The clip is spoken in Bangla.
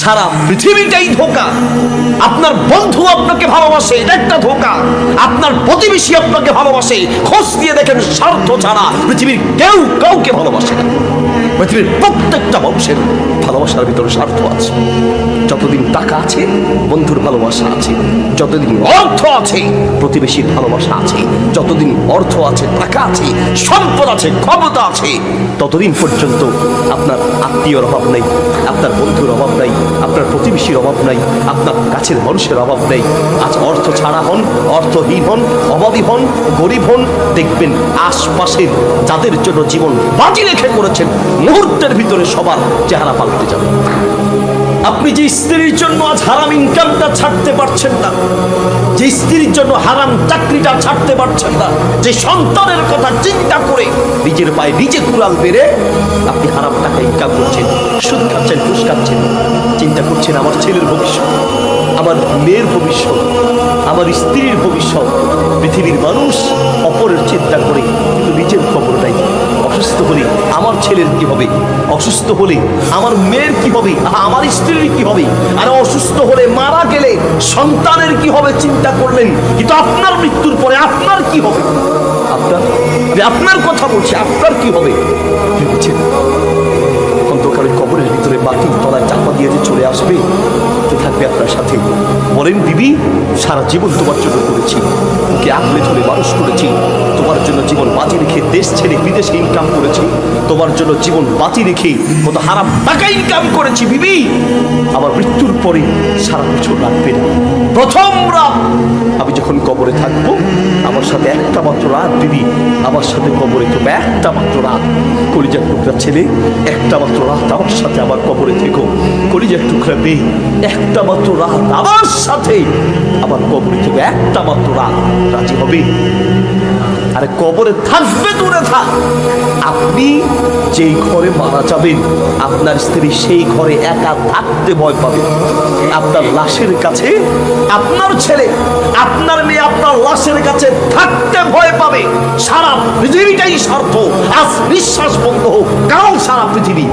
সারা পৃথিবীটাই ধোকা। আপনার বন্ধু আপনাকে ভালোবাসে, এটা একটা ধোকা। আপনার প্রতিবেশী আপনাকে ভালোবাসে, খোঁজ দিয়ে দেখেন স্বার্থ ছাড়া পৃথিবীর কেউ কাউকে ভালোবাসে না। পৃথিবীর প্রত্যেকটা মানুষের ভালোবাসার ভিতরে স্বার্থ আছে। যতদিন টাকা আছে, বন্ধুর ভালোবাসা আছে, যতদিন অর্থ আছে, প্রতিবেশীর ভালোবাসা আছে, যতদিন অর্থ আছে, টাকা আছে, সম্পদ আছে, ক্ষমতা আছে, ততদিন পর্যন্ত আপনার আত্মীয়র অভাব নেই, আপনার বন্ধুর অভাব নাই আপনার প্রতিবেশীর অভাব নাই, আপনার কাছের মানুষের অভাব নেই। আজ অর্থ ছাড়া হন, অর্থহীন হন অভাবী হন, গরিব হন, দেখবেন আশপাশের যাদের জন্য জীবন বাজি রেখে করেছেন, মুহূর্তের ভিতরে সবার চেহারা পাল্টে যাবে। আপনি যে স্ত্রীর জন্য আজ হারাম ইনকামটা ছাড়তে পারছেন না, যে স্ত্রীর জন্য হারাম চাকরিটা ছাড়তে পারছেন না, যে সন্তানের কথা চিন্তা করে নিজের পায়ে নিজে কুড়াল বেড়ে আপনি হারাম টাকা ইনকাম করছেন, সুদ খাচ্ছেন, ঘুষ খাচ্ছেন চিন্তা করছেন, আমার ছেলের ভবিষ্যৎ, আমার মেয়ের ভবিষ্যৎ, আমার স্ত্রীর ভবিষ্যৎ, পৃথিবীর মানুষ অপরের চিন্তা করে কিন্তু নিজের খবর নাই অসুস্থ হলে আমার ছেলের কি হবে? অসুস্থ হলে আমার মেয়ের কি হবে? আমার স্ত্রীর কি হবে? আর অসুস্থ হলে মারা গেলে সন্তানের কি হবে চিন্তা করলেন? কিন্তু আপনার মৃত্যুর পরে আপনার কি হবে? আপনার আপনার কথা বলছে, আপনার কি হবে? চলে আসবে কে থাকবে আপনার সাথে। বলেন বিবি সারা জীবন তোমার জন্য করেছি। ওকে আগলে ধরে মানুষ করেছি। তোমার জন্য জীবন বাজি রেখে দেশ ছেড়ে বিদেশে ইনকাম করেছি। তোমার জন্য জীবন বাজি রেখে কত হারাম টাকা ইনকাম করেছি, বিবি। আমার মৃত্যুর পরে সারা বছর লাগবে না। প্রথম রাত আমি যখন কবরে থাকব আমার সাথে একটা মাত্র রাত, দিদি। আমার সাথে কবরে থেকো, একটা মাত্র রাত। কলিজার টুকরা ছেলে, একটা মাত্র রাত আমার সাথে আমার কবরে থেকো। কলিজার টুকরা মেয়ে, একটা মাত্র রাত আমার সাথে আমার কবরে থেকে, একটা মাত্র রাত। রাজি হবে? আরে কবরে থাকবে, দূরে থাক। আপনি যেই ঘরে মারা যাবেন, আপনার স্ত্রী সেই ঘরে একা থাকতে ভয় পাবে। আপনার লাশের কাছে আপনার ছেলে, আপনার মেয়ে আপনার লাশের কাছে থাকতে ভয় পাবে। সারা পৃথিবীটাই স্বার্থ। আজ নিঃশ্বাস বন্ধ হোক, কাল সারা পৃথিবী